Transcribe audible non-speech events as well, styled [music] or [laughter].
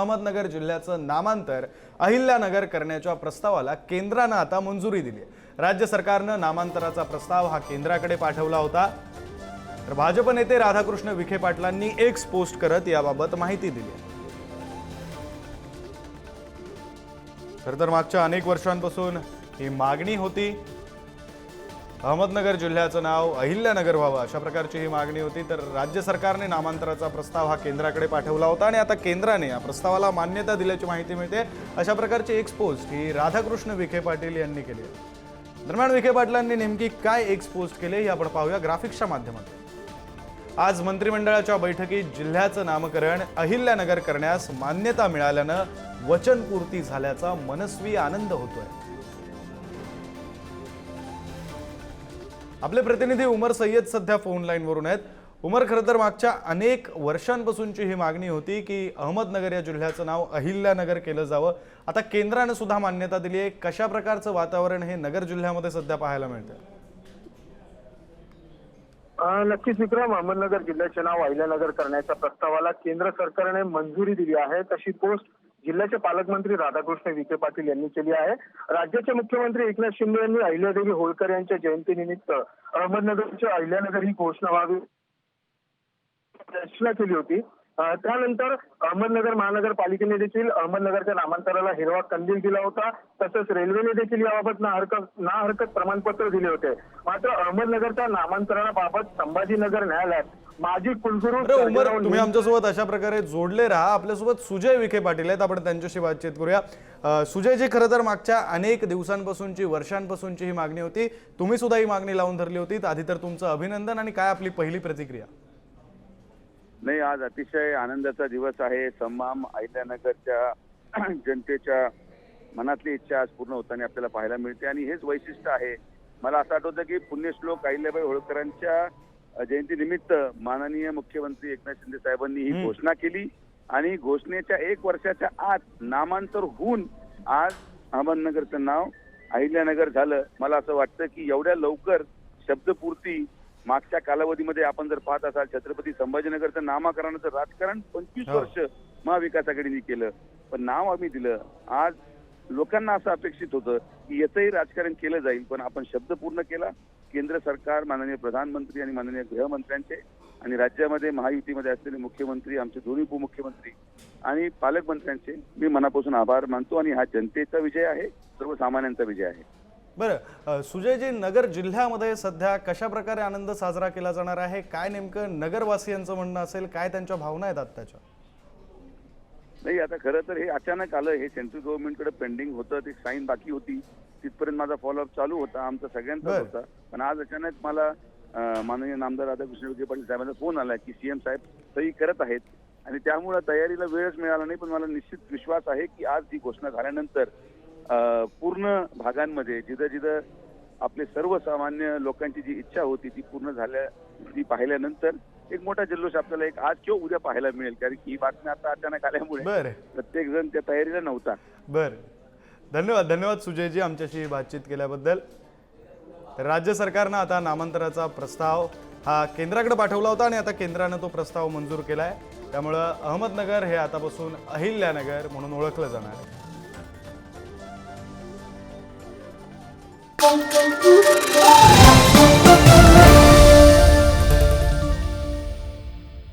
अहमदनगर जिल्ह्याचं नामांतर अहिल्यानगर करण्याच्या प्रस्तावाला केंद्रानं आता मंजुरी दिली आहे. राज्य सरकारनं नामांतराचा प्रस्ताव हा केंद्राकडे पाठवला होता. तर भाजप नेते राधाकृष्ण विखे पाटलांनी एक्स पोस्ट करत याबाबत माहिती दिली आहे. खरं तर मागच्या अनेक वर्षांपासून ही मागणी होती. अहमदनगर जिल्ह्याचं नाव अहिल्यानगर व्हावं अशा प्रकारची ही मागणी होती. तर राज्य सरकारने नामांतराचा प्रस्ताव हा केंद्राकडे पाठवला होता आणि आता केंद्राने या प्रस्तावाला मान्यता दिल्याची माहिती मिळते. अशा प्रकारची एक्स पोस्ट ही राधाकृष्ण विखे पाटील यांनी केली आहे. दरम्यान विखे पाटलांनी नेमकी काय एक्स पोस्ट केले हे आपण पाहूया ग्राफिक्सच्या माध्यमातून. आज मंत्रिमंडळाच्या बैठकीत जिल्ह्याचं नामकरण अहिल्यानगर करण्यास मान्यता मिळाल्यानं वचनपूर्ती झाल्याचा मनस्वी आनंद होतोय. आपले प्रतिनिधी उमर सय्यद सध्या फोन लाईनवरून आहेत. उमर खरं तर मागच्या अनेक वर्षांपासूनची ही मागणी होती की अहमदनगर या जिल्ह्याचं नाव अहिल्यानगर केलं जावं. आता केंद्रानं सुद्धा मान्यता दिली आहे. कशा प्रकारचं वातावरण हे नगर जिल्ह्यामध्ये सध्या पाहायला मिळतं अं, नक्कीच विक्रम अहमदनगर जिल्ह्याचे नाव अहिल्यानगर करण्याच्या प्रस्तावाला केंद्र सरकारने मंजुरी दिली आहे. तशी पोस्ट जिल्ह्याचे पालकमंत्री राधाकृष्ण विखे पाटील यांनी केली आहे. राज्याचे मुख्यमंत्री एकनाथ शिंदे यांनी अहिल्यादेवी होळकर यांच्या जयंतीनिमित्त अहमदनगरच्या अहिल्यानगर ही घोषणा व्हावी रचना केली होती. त्यानंतर अहमदनगर महानगरपालिकेने देखील अहमदनगरच्या नामांतराला हिरवा कंदील दिला होता. तसंच रेल्वेने देखील याबाबत ना हरकत ना हरकत प्रमाणपत्र दिले होते. मात्र अहमदनगरच्या नामांतराबाबत संभाजीनगर न्यायालयात माजी कुलगुरू उमर तुम्ही आमच्यासोबत अशा प्रकारे जोडले राहा. आपल्यासोबत सुजय विखे पाटील आहेत. आपण त्यांच्याशी बातचीत करूया. अ, सुजयजी खरं तर मागच्या अनेक दिवसांपासूनची वर्षांपासूनची ही मागणी होती. तुम्ही सुद्धा ही मागणी लावून धरली होती. आधी तर तुमचं अभिनंदन आणि काय आपली पहिली प्रतिक्रिया? नाही आज अतिशय आनंदाचा दिवस आहे. तमाम अहिल्यानगरच्या [clears throat] जनतेच्या मनातली इच्छा आज पूर्ण होताना आपल्याला पाहायला मिळते आणि हेच वैशिष्ट्य आहे. मला असं आठवतं की पुण्यश्लोक अहिल्याबाई होळकरांच्या जयंतीनिमित्त माननीय मुख्यमंत्री एकनाथ शिंदे साहेबांनी ही घोषणा केली आणि घोषणेच्या एक वर्षाच्या आत नामांतर होऊन आज अहमदनगरचं नाव अहिल्यानगर झालं. मला असं वाटतं की एवढ्या लवकर शब्दपूर्ती मागच्या कालावधीमध्ये आपण जर पाहत असाल छत्रपती संभाजीनगरचं नामकरणाचं राजकारण पंचवीस हो. वर्ष महाविकास आघाडीने केलं. पण नाव आम्ही दिलं. आज लोकांना असं अपेक्षित होतं की याचंही राजकारण केलं जाईल पण आपण शब्द पूर्ण केला. केंद्र सरकार माननीय प्रधानमंत्री आणि माननीय गृहमंत्र्यांचे आणि राज्यामध्ये महायुतीमध्ये असलेले मुख्यमंत्री आमचे दोन्ही उपमुख्यमंत्री आणि पालकमंत्र्यांचे मी मनापासून आभार मानतो आणि हा जनतेचा विजय आहे सर्वसामान्यांचा विजय आहे. बरं सुजयजी नगर जिल्ह्यामध्ये सध्या कशा प्रकारे आनंद साजरा केला जाणार आहे? काय नेमकं नगरवासियांचं म्हणणं असेल? काय त्यांच्या भावना आहेत आत्ताच्या? नाही आता खरं तर हे अचानक आलं. हे सेंट्रल गव्हर्नमेंटकडे पेंडिंग होतं. ते साईन बाकी होती. तिथपर्यंत माझा फॉलोअप चालू होता. आमचा सगळ्यांचाच बरं. होता. पण आज अचानक मला माननीय नामदार राधाकृष्ण विखे पाटील साहेबांचा फोन आला की सीएम साहेब सही करत आहेत. आणि त्यामुळे तयारीला वेळच मिळाला नाही पण मला निश्चित विश्वास आहे की आज ही घोषणा झाल्यानंतर पूर्ण भागांमध्ये जिथं जिथं आपले सर्वसामान्य लोकांची जी इच्छा होती ती पूर्ण झाल्या ती पाहिल्यानंतर एक मोठा जल्लोष आपल्याला एक आज किंवा उद्या पाहायला मिळेल. कारण की ही बातमी आता अचानक आल्यामुळे बरं. प्रत्येक जण त्या तयारीला नव्हता. बर. धन्यवाद धन्यवाद सुजयजी आमच्याशी बातचीत केल्याबद्दल. तर राज्य सरकारनं आता नामांतराचा प्रस्ताव हा केंद्राकडे पाठवला होता आणि आता केंद्रानं तो प्रस्ताव मंजूर केला आहे त्यामुळं अहमदनगर हे आतापासून अहिल्यानगर म्हणून ओळखलं जाणार आहे. Thank you.